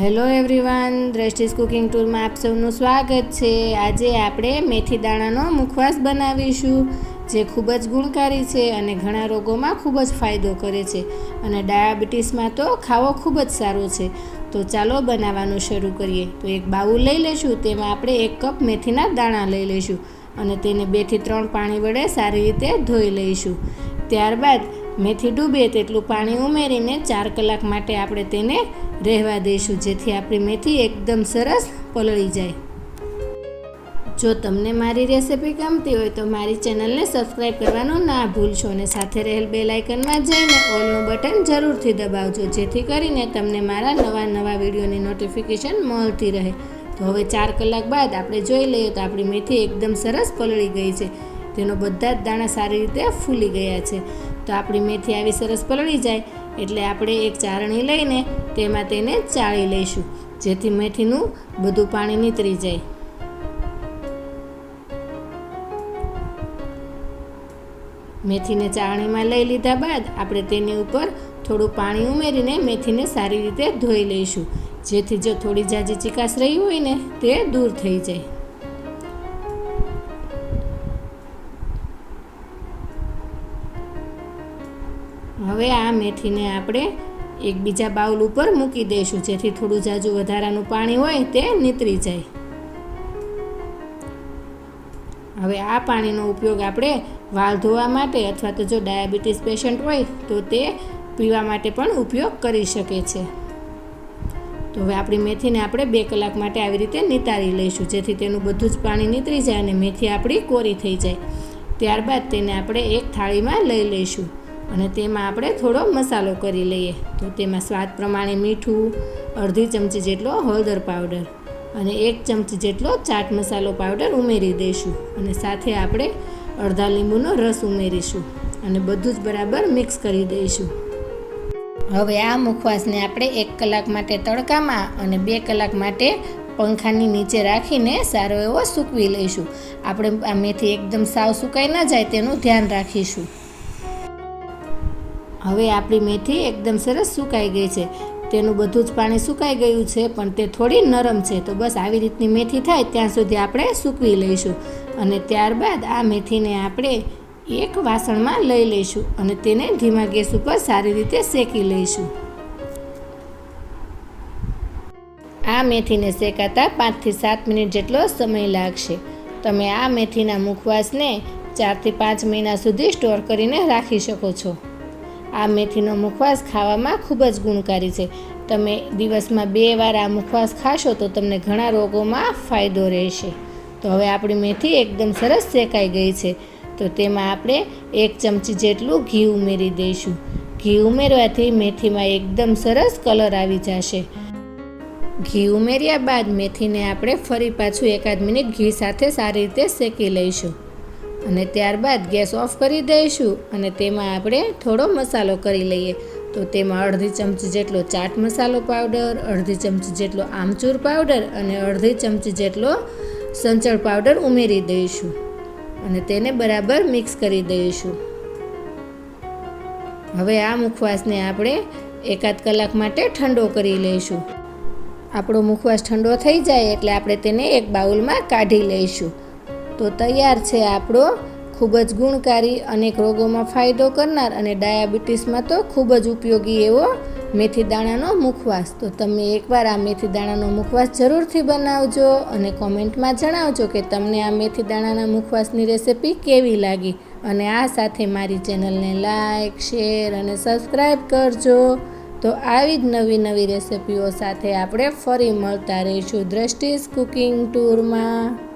Hello everyone, દ્રષ્ટિસ cooking ટૂરમાં આપ સૌનું સ્વાગત છે. આજે આપણે મેથી દાણાનો મુખવાસ બનાવીશું, જે ખૂબ જ ગુણકારી છે અને ઘણા રોગોમાં ખૂબ જ ફાયદો કરે છે. અને ડાયાબિટીસમાં તો ખાવો ખૂબ જ સારો છે. તો ચાલો બનાવવાનું શરૂ કરીએ. તો એક બાઉલ લઈ લઈશું, તેમાં આપણે એક કપ મેથીના દાણા લઈ લઈશું અને તેને બેથી ત્રણ પાણી વડે સારી રીતે ધોઈ લઈશું. ત્યારબાદ મેથી ડૂબે તેટલું પાણી ઉમેરીને ચાર કલાક માટે આપણે તેને રહેવા દઈશું, જેથી આપણી મેથી એકદમ સરસ પલળી જાય. જો તમને મારી રેસિપી ગમતી હોય તો મારી ચેનલને સબસ્ક્રાઈબ કરવાનું ના ભૂલશો અને સાથે રહેલ બે લાઇકનમાં જઈને ઓલનું બટન જરૂરથી દબાવજો, જેથી કરીને તમને મારા નવા નવા વિડીયોની નોટિફિકેશન મળતી રહે. તો હવે ચાર કલાક બાદ આપણે જોઈ લઈએ તો આપણી મેથી એકદમ સરસ પલળી ગઈ છે. તેનો બધા જ દાણા સારી રીતે ફૂલી ગયા છે. તો આપણી મેથી આવી સરસ પલળી જાય એટલે આપણે એક ચારણી લઈને તેમાં તેને ચાળી લઈશું, જેથી મેથીનું બધું પાણી નીતરી જાય. મેથીને ચાળણીમાં લઈ લીધા બાદ આપણે તેની ઉપર થોડું પાણી ઉમેરીને મેથીને સારી રીતે ધોઈ લઈશું, જેથી જો થોડી જાજી ચિકાસ રહી હોય ને તે દૂર થઈ જાય. હવે આ મેથીને આપણે એકબીજા બાઉલ ઉપર મૂકી દઈશું. જેથી થોડું જાજુ વધારાનું પાણી હોય તે નીતરી જાય. હવે આ પાણીનો ઉપયોગ આપણે વાળ ધોવા માટે અથવા તો જો ડાયાબિટીસ પેશન્ટ હોય તો તે પીવા માટે પણ ઉપયોગ કરી શકે છે. તો હવે આપણી મેથીને આપણે બે કલાક માટે આવી રીતે નિતારી લઈશું. જેથી તેનું બધું જ પાણી નીતરી જાય અને મેથી આપણી કોરી થઈ જાય. ત્યારબાદ તેને આપણે એક થાળીમાં લઈ લઈશું. અને તેમાં આપણે થોડો મસાલો કરી લઈએ. તો તેમાં સ્વાદ પ્રમાણે મીઠું, અડધી ચમચી જેટલો હળદર પાવડર અને એક ચમચી જેટલો ચાટ મસાલો પાવડર ઉમેરી દઈશું. અને સાથે આપણે અડધા લીંબુનો રસ ઉમેરીશું અને બધું જ બરાબર મિક્સ કરી દઈશું. હવે આ મુખવાસને આપણે એક કલાક માટે તડકામાં અને બે કલાક માટે પંખાની નીચે રાખીને સારો એવો સૂકવી લઈશું. આપણે આ મેથી એકદમ સાવ સુકાઈ ન જાય તેનું ધ્યાન રાખીશું. હવે આપણી મેથી એકદમ સરસ સુકાઈ ગઈ છે. તેનું બધું જ પાણી સુકાઈ ગયું છે, પણ તે થોડી નરમ છે. તો બસ આવી રીતની મેથી થાય ત્યાં સુધી આપણે સૂકવી લઈશું. અને ત્યારબાદ આ મેથીને આપણે એક વાસણમાં લઈ લઈશું અને તેને ધીમા ગેસ ઉપર સારી રીતે શેકી લઈશું. આ મેથીને શેકાતા પાંચથી સાત મિનિટ જેટલો સમય લાગશે. તમે આ મેથીના મુખવાસને ચારથી પાંચ મહિના સુધી સ્ટોર કરીને રાખી શકો છો. આ મેથીનો મુખવાસ ખાવામાં ખૂબ જ ગુણકારી છે. તમે દિવસમાં બે વાર આ મુખવાસ ખાશો તો તમને ઘણા રોગોમાં ફાયદો રહેશે. તો હવે આપણી મેથી એકદમ સરસ શેકાઈ ગઈ છે. તો તેમાં આપણે એક ચમચી જેટલું ઘી ઉમેરી દઈશું. ઘી ઉમેરવાથી મેથીમાં એકદમ સરસ કલર આવી જશે. ઘી ઉમેર્યા બાદ મેથીને આપણે ફરી પાછું એકાદ મિનિટ ઘી સાથે સારી રીતે શેકી લઈશું. અને ત્યારબાદ ગેસ ઓફ કરી દઈશું અને તેમાં આપણે થોડો મસાલો કરી લઈએ. તો તેમાં અડધી ચમચી જેટલો ચાટ મસાલો પાવડર, અડધી ચમચી જેટલો આમચૂર પાવડર અને અડધી ચમચી જેટલો સંચળ પાવડર ઉમેરી દઈશું. અને તેને બરાબર મિક્સ કરી દઈશું. હવે આ મુખવાસને આપણે એકાદ કલાક માટે ઠંડો કરી લઈશું. આપણો મુખવાસ ઠંડો થઈ જાય એટલે આપણે તેને એક બાઉલમાં કાઢી લઈશું. તો તૈયાર છે આપણો ખૂબ જ ગુણકારી અનેક રોગોમાં ફાયદો કરનાર અને ડાયાબિટીસમાં તો ખૂબ જ ઉપયોગી એવો મેથી દાણાનો મુખવાસ. તો તમે એકવાર આ મેથી દાણાનો મુખવાસ જરૂરથી બનાવજો અને કોમેન્ટમાં જણાવજો કે તમને આ મેથી દાણાના મુખવાસની રેસિપી કેવી લાગી. અને આ સાથે મારી ચેનલને લાઈક, શેર અને સબસ્ક્રાઈબ કરજો. તો આવી જ નવી નવી રેસિપીઓ સાથે આપણે ફરી મળતા રહીશું દ્રષ્ટિસ કુકિંગ ટૂરમાં.